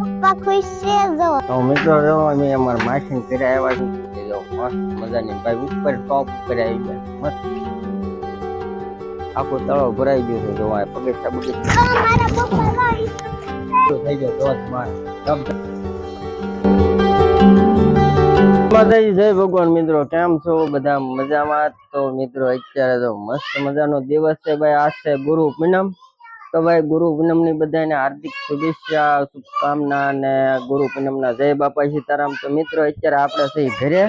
પપ્પા ખુશ છે જો. તો મિત્રો જો અમે અમાર માસી ઘરે આવ્યા છીએ જો મસ્ત મજાની ભાઈ ઉપર ટોપ ઉપર આવી ગયા. મસ્ત. આખો તળો ભરાઈ ગયો છે જો આ પગે તો મારા પપ્પા ગાડી થઈ ગયો ધોધમાર માતાજી જય ભગવાન મિત્રો કેમ છો? બધા મજામાં? તો મિત્રો અત્યારે તો મસ્ત મજાનો દિવસ છે ભાઈ. આજ છે ગુરુ પૂનમ. તો ભાઈ ગુરુ પૂનમની બધાને હાર્દિક શુભેચ્છા, શુભકામના અને ગુરુ પૂનમ ના જય બાપા સીતારામ. તો મિત્રો, અત્યારે આપણે થઈ ઘરે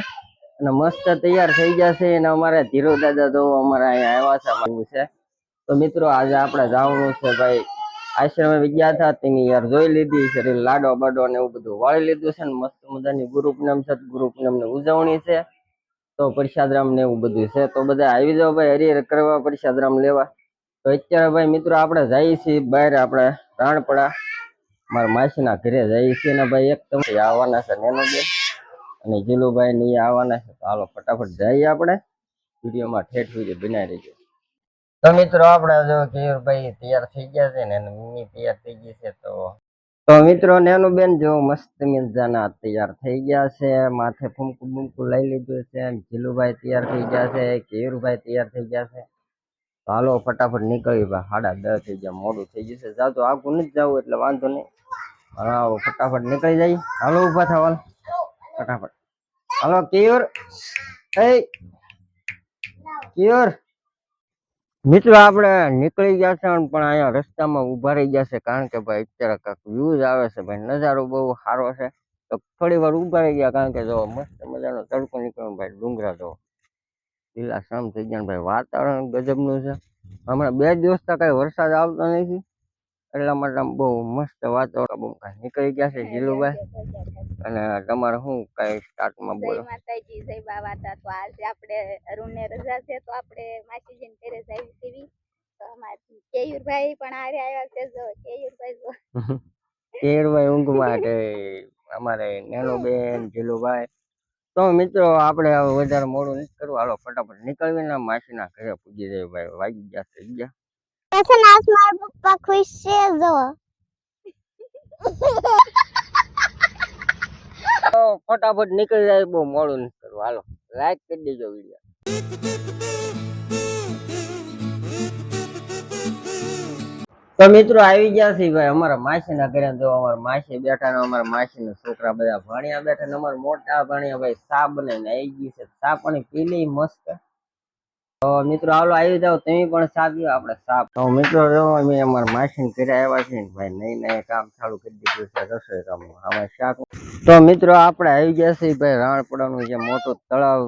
અને મસ્ત તૈયાર થઈ જશે અને અમારે ધીરો દાદા તો અમારા અહીંયા આવ્યા છે તો મિત્રો, આજે આપણે જવાનું છે ભાઈ આશ્રમે વિદ્યા હતા, તેની યાર જોઈ લીધી છે લાડો બાડો ને એવું બધું વાળી લીધું છે ને મસ્ત મજાની ગુરુ પૂનમ છે ગુરુ પૂનમની ઉજવણી છે. તો પ્રસાદરામ ને એવું બધું છે. તો બધા આવી જાઓ ભાઈ, હરિહર કરવા પ્રસાદરામ લેવા. તો અત્યારે ભાઈ મિત્રો આપણે જઈએ છીએ બહાર આપણે રાણપડા. મારા માસીના ઘરે જઈએ છીએ ને ભાઈ એક તમે આવવાના છે નેનો બેન અને જીલુભાઈ ને આવવાના છે. તો હાલો ફટાફટ જઈએ આપણે. વિડીયોમાં ઠેઠ વીડિયો બનાવી રહીજો તો મિત્રો આપણે જો કેયુરભાઈ તૈયાર થઈ ગયા છે ને મમ્મી તૈયાર થઈ ગઈ છે તો તો મિત્રો નેનુબેન જો મસ્ત મજાના તૈયાર થઈ ગયા છે. માથે ફૂમકું બુમકું લઈ લીધું છે. જીલુભાઈ તૈયાર થઈ ગયા છે, કેયુરભાઈ તૈયાર થઈ ગયા છે. હાલો ફટાફટ નીકળી ભાઈ. સાડા દસ થઈ ગયા, મોડું થઈ જશે. જાવ તો આગું નથી જવું એટલે વાંધો નહીં. હાલો ફટાફટ નીકળી જાય હાલો ઊભા થવા ફટાફટ. હાલો, કેયુર. એ, કેયુર. મિત્રો, આપણે નીકળી ગયા છે પણ અહીંયા રસ્તામાં ઊભા રહી ગયા છે કારણ કે ભાઈ અત્યારે કાંક વ્યૂઝ આવે છે ભાઈ. નજારો બહુ સારો છે. તો થોડી વાર ઊભા રહી ગયા કારણ કે જો મસ્ત મજાનો તડકો નીકળ્યો ભાઈ ડુંગરા જો. લીલા થઈ ગયા ભાઈ વાતાવરણ ગજબનું છે. હમણાં બે દિવસથી કાંઈ વરસાદ આવતો નથી. એટલા માટે આમ બહુ મસ્ત વાતાવરણ બહુ કાંઈ નીકળી ગયા છે જીલુભાઈ અને તમારે શું કાંઈ સ્ટાર્ટમાં બોલો? માતાજી જય બાબા તા તો આજે આપણે અરુણને રજા છે તો આપણે માસીજીને ઘરે જઈ સીવી. તો અમારા કેયુરભાઈ પણ આરે આવ્યા છે જો કેયુરભાઈ જો. કેયુરભાઈ ઊંઘમાં કે અમારે નેનો બેન જીલુભાઈ તો મિત્રો આપણે હવે વધારે મોડું નથી કરવું. હાલો ફટાફટ નીકળવી ને માસીના ઘરે પૂજી જાય ભાઈ. વાગી ગયા થઈ ગયા. પછી નાસ મારા પપ્પા ખુશ છે જો. ફટાફટ નીકળી જાય બહુ મોડું નથી કરવું. હાલો લાઈક કરી દેજો વીડિયો તો મિત્રો આવી ગયા છે ભાઈ. અમારા માસીના ઘરે જો અમારા માસી બેઠા ને અમારા માસીના છોકરા બધા ભણ્યા બેઠા ને અમારા મોટા ભણ્યા ભાઈ ચા બનાવીને આવી ગઈ છે. સા પણ પીલી મસ્ત. તો મિત્રો આવલો આવી જાવ તમે પણ સા પીઓ આપણે સા તો મિત્રો જો અમે અમારા માસીને ઘરે આવ્યા છે ભાઈ નહીં નહીં કામ ચાલુ કરી દીધું છે. રસોઈ કામ. હવે શાક તો મિત્રો આપણે આવી ગયા છે ભાઈ રાણપડાનું જે મોટું તળાવ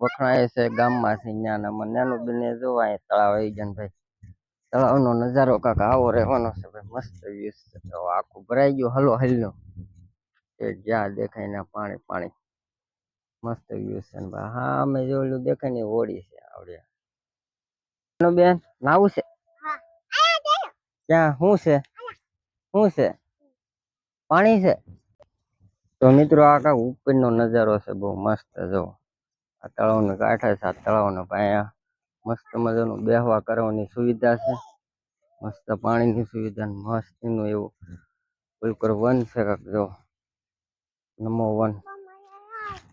વખણાય છે ગામમાં છે ત્યાં અમારે નાનું બને જોવા તળાવ આવી ગયા ભાઈ. તળાવનો નજારો કાંક આવો રહેવાનો છે, ભાઈ મસ્ત વ્યૂ છે. તો આખું ભરાઈ ગયું, હલો હલનો એ જ્યાં દેખાય ને પાણી પાણી. મસ્ત વ્યૂ છે ને ભાઈ. હા, અમે જોયેલું દેખાય ને હોળી છે, આવડે. બેન, નાવું છે? ક્યાં શું છે? શું છે? પાણી છે? તો મિત્રો, આ કાંક ઉપરનો નજારો છે, બહુ મસ્ત, જો. આ તળાવને કાંઠે છે, આ તળાવને અહીંયા મસ્ત મજાનું બેહવા કરવાની સુવિધા છે. મસ્ત પાણીની સુવિધા મસ્ત એનું એવું બિલકુલ વન છે જો. નમો વન.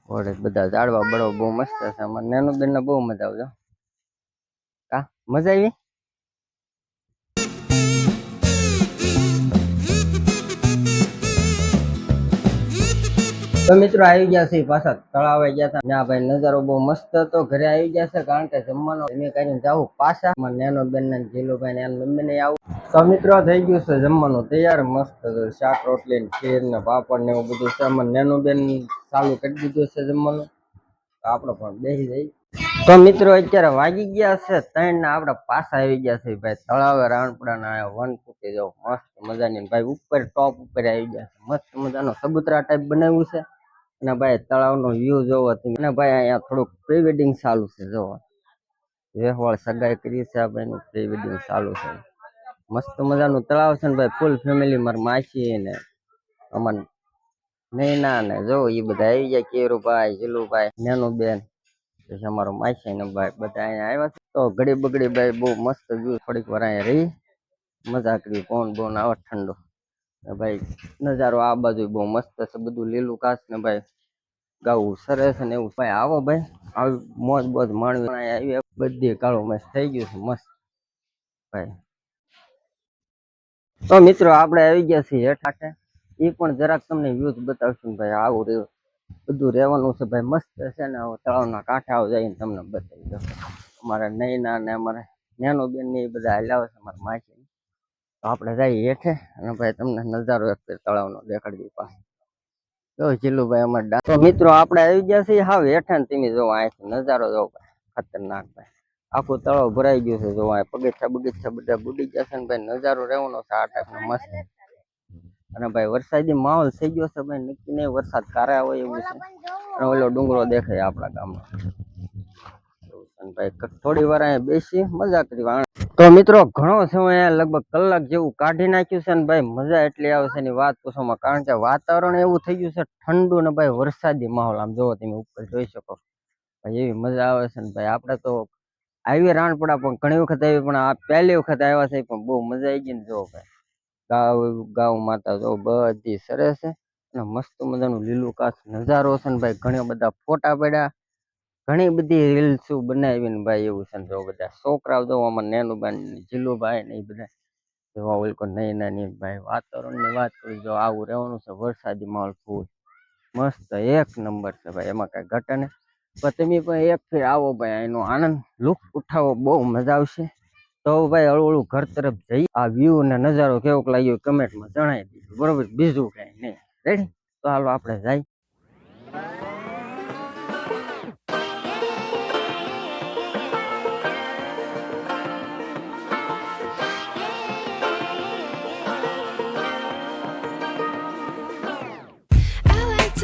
વડે બધા ઝાડવા બળવા બહુ મસ્ત છે. અમારે નેનું બેન બહુ મજા આવજો કા? મજા આવી? તો મિત્રો આવી ગયા છે પાછા તળાવે ગયા હતા. ના ભાઈ, નજારો બહુ મસ્ત હતો. ઘરે આવી ગયા છે કારણ કે જમવાનો મેં કરીને જાવું પાછા. નેનો બેન ને જીલુભાઈ ને મમ્મી ને આવું. તો મિત્રો થઈ ગયું છે જમવાનું તૈયાર. મસ્ત શાક, રોટલી ને ખીર ને પાપડ ને એવું બધું છે. અમારે નેનો બેન ચાલુ કરી દીધું છે જમવાનું. તો આપણે પણ બેસી જઈ તો મિત્રો અત્યારે વાગી ગયા છે ત્રણ ને આપણે પાછા આવી ગયા છે ભાઈ. તળાવે રાણપડા ના વન ફૂટી જાવ મસ્ત મજાની ભાઈ, ઉપર ટોપ ઉપર આવી ગયા છે. મસ્ત મજાનો સબુતરા ટાઈપ બનાવ્યું છે. અને ભાઈ તળાવનો વ્યૂ જોવો તમે. અને ભાઈ અહીંયા થોડુંક પ્રી વેડિંગ ચાલુ છે, જોવો. વેહવાળ સગાઈ કરી છે આ ભાઈનું પ્રી વેડિંગ ચાલુ છે. મસ્ત મજાનું તળાવ છે ને ભાઈ ફૂલ ફેમિલી માર માસી ને અમાર નૈના ને, જો એ બધા આવી ગયા, કેરુભાઈ, જીલુભાઈ નેનું બેન પછી અમારો માસી ને ભાઈ બધા અહીંયા આવ્યા છે. તો ઘડી બગડી ભાઈ બહુ મસ્ત વ્યૂ થોડીક વાર અહીંયા રહી, મજા કરી પવન બોન આવે ઠંડો. ભાઈ નજારો આ બાજુ બહુ મસ્ત છે, બધું લીલું ઘાસ ને ભાઈ ગાવું સરસ ને એવું. ભાઈ આવો ભાઈ આવી મોજ બોજ માણવી આવી બધી કાળું મસ્ત થઈ ગયું છે, મસ્ત. ભાઈ. તો મિત્રો આપણે આવી ગયા છીએ હેઠાઠે એ પણ જરાક તમને વ્યૂઝ બતાવશું ભાઈ આવું રહ્યું. બધું રહેવાનું છે ભાઈ, મસ્ત છે ને તળાવના કાંઠે આવ જઈને તમને બતાવી દઉં. અમારા નૈના ને અમારે નાનો બેન ને એ બધા હલાવે છે, અમારા માસી. આપણે જઈએ હેઠે અને ભાઈ તમને નજારો એક તળાવનો દેખાડી દઈએ પાસે જો જીલુભાઈ અમારે તો મિત્રો આપણે આવી ગયા છીએ હાવ હેઠા ને તમે જોવા અહીંથી નજારો જોવો ભાઈ, ખતરનાક ભાઈ. આખું તળાવ ભરાઈ ગયું છે જોવા આ બગીચા બધા બુડી ગયા છે ને ભાઈ, નજારો રહેવાનો છે આ ટાઈપનો મસ્ત. અને ભાઈ વરસાદી માહોલ થઈ ગયો છે ભાઈ, નક્કી નહીં વરસાદ કારે હોય એવું છે. અને ઓલો ડુંગરો દેખાય આપણા ગામનો. ભાઈ થોડી વાર અહીંયા બેસી, મજા કરી તો મિત્રો, ઘણો સમય લગભગ કલાક જેવું કાઢી નાખ્યું છે ને ભાઈ, મજા એટલી આવે છે એની વાત પૂછોમાં કારણ કે વાતાવરણ એવું થઈ ગયું છે, ઠંડુ ને ભાઈ વરસાદી માહોલ. આમ જોવો તમે ઉપર જોઈ શકો. ભાઈ, એવી મજા આવે છે ને ભાઈ. આપણે તો આવી રાણપડા પણ ઘણી વખત આવી, પણ આ પહેલી વખત આવ્યા છે પણ બહુ મજા આવી ગઈ ને જો ભાઈ. ગાવ ગાવ માતા જો બધી સરસ છે. અને મસ્ત મજાનું લીલું કાચ નજારો છે ને ભાઈ. ઘણા બધા ફોટા પડ્યા. ઘણી બધી રીલ્સ બનાવી ને ભાઈ એવું છે જો બધા છોકરાઓ જો આમાં નેનું બાન જીલુભાઈ ને એ બધા જોવા ઓલ કોઈ નહીં નાની ભાઈ વાતાવરણની વાત કરી જો આવું રહેવાનું છે, વરસાદી માહોલ ફૂલ મસ્ત એક નંબર છે ભાઈ, એમાં કઈ ઘટે નહીં. પણ તમે પણ એક ફેર આવો ભાઈ, એનો આનંદ, લુક ઉઠાવો, બહુ મજા આવશે. તો ભાઈ હળવું ઘર તરફ જઈ, આ વ્યૂ ને નજારો કેવોક લાગ્યો કમેન્ટમાં જણાવી દીધું. બરોબર? બીજું કઈ નહીં. રેડી તો હાલો આપણે જાય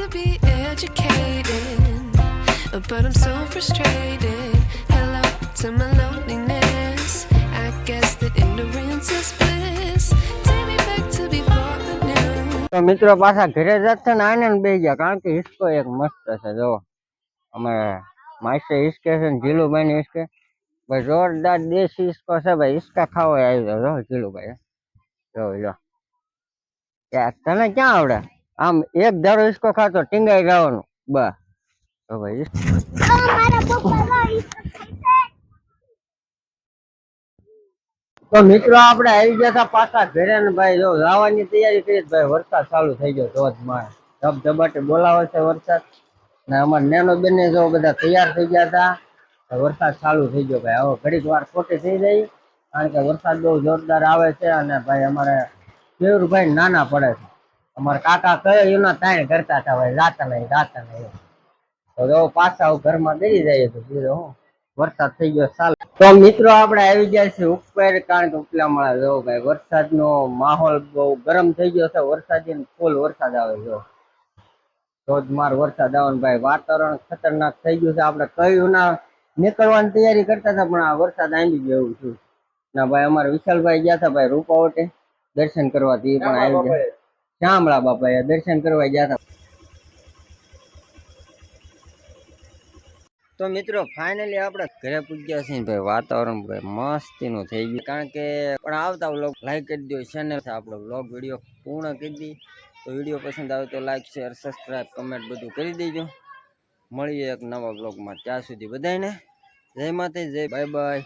to be educated, but I'm so frustrated. Hello to my loneliness. I guess that ignorance is bliss. Take me back to before I knew. તો મિત્રો પાછા ઘરે જતા ને આને બે ગયા કારણ કે હિસ્કો એક મસ્ત છે જો અમારે માસે હિસકે છે ને જીલુભાઈ ને હિસકે ભાઈ જોરદાર દેશી હિસકો છે ભાઈ હિસકા ખાવો આવી જાવ જો જીલુભાઈ જો જો યાર તને ક્યાં આવડે આમ એક ધારો હિસકો ખાતો ટીંગાઈ જવાનું. બા ભાઈ તો મિત્રો આપણે આવી ગયા હતા પાછા ઘરે જો લાવવાની તૈયારી કરી ભાઈ વરસાદ ચાલુ થઈ ગયો ધોધમાર ધબધબાટે બોલાવે છે વરસાદ. ને અમારા નેનો બેને જો બધા તૈયાર થઈ ગયા હતા વરસાદ ચાલુ થઈ ગયો ભાઈ. હવે ઘડીક વાર ખોટી થઈ જાય કારણ કે વરસાદ બહુ જોરદાર આવે છે અને ભાઈ અમારે કેવુરભાઈ નાના પડે છે. અમારા કાકા કયો એના તાણ કરતા હતા ભાઈ જાતા નહીં જાતા નહીં. તો જો પાછા ઘરમાં બેસી જાય તો બીજો હું વરસાદ થઈ ગયો સાલ તો મિત્રો આપણે આવી ગયા છે ઉપર કારણ કે ઉપલા માળા જો ભાઈ વરસાદનો માહોલ બહુ ગરમ થઈ ગયો છે વરસાદી ફૂલ વરસાદ આવે જો ધોધમાર વરસાદ આવે ભાઈ વાતાવરણ ખતરનાક થઈ ગયું છે. આપણે કયું ના નીકળવાની તૈયારી કરતા હતા પણ આ વરસાદ આવી ગયો એવું છું ના ભાઈ અમારે વિશાલભાઈ ગયા હતા ભાઈ રૂપાવટે દર્શન કરવા તે પણ આવી ગયા. શ્યામળા બાપા દર્શન કરવા ગયા હતા. તો મિત્રો ફાઇનલી આપણે ઘરે પૂજ્યા છીએ ભાઈ, વાતાવરણ ભાઈ મસ્તીનું થઈ ગયું. કારણ કે પણ આવતા વ્લોગ લાઈક કરી દો ચેનલ આપણો વ્લોગ વીડિયો પૂર્ણ કરી દી. તો વીડિયો પસંદ આવે તો લાઈક શેર સબસ્ક્રાઈબ કમેન્ટ બધું કરી દેજો. મળીએ એક નવા વ્લોગમાં ત્યાં સુધી બધાને જય માતા જય બાય બાય.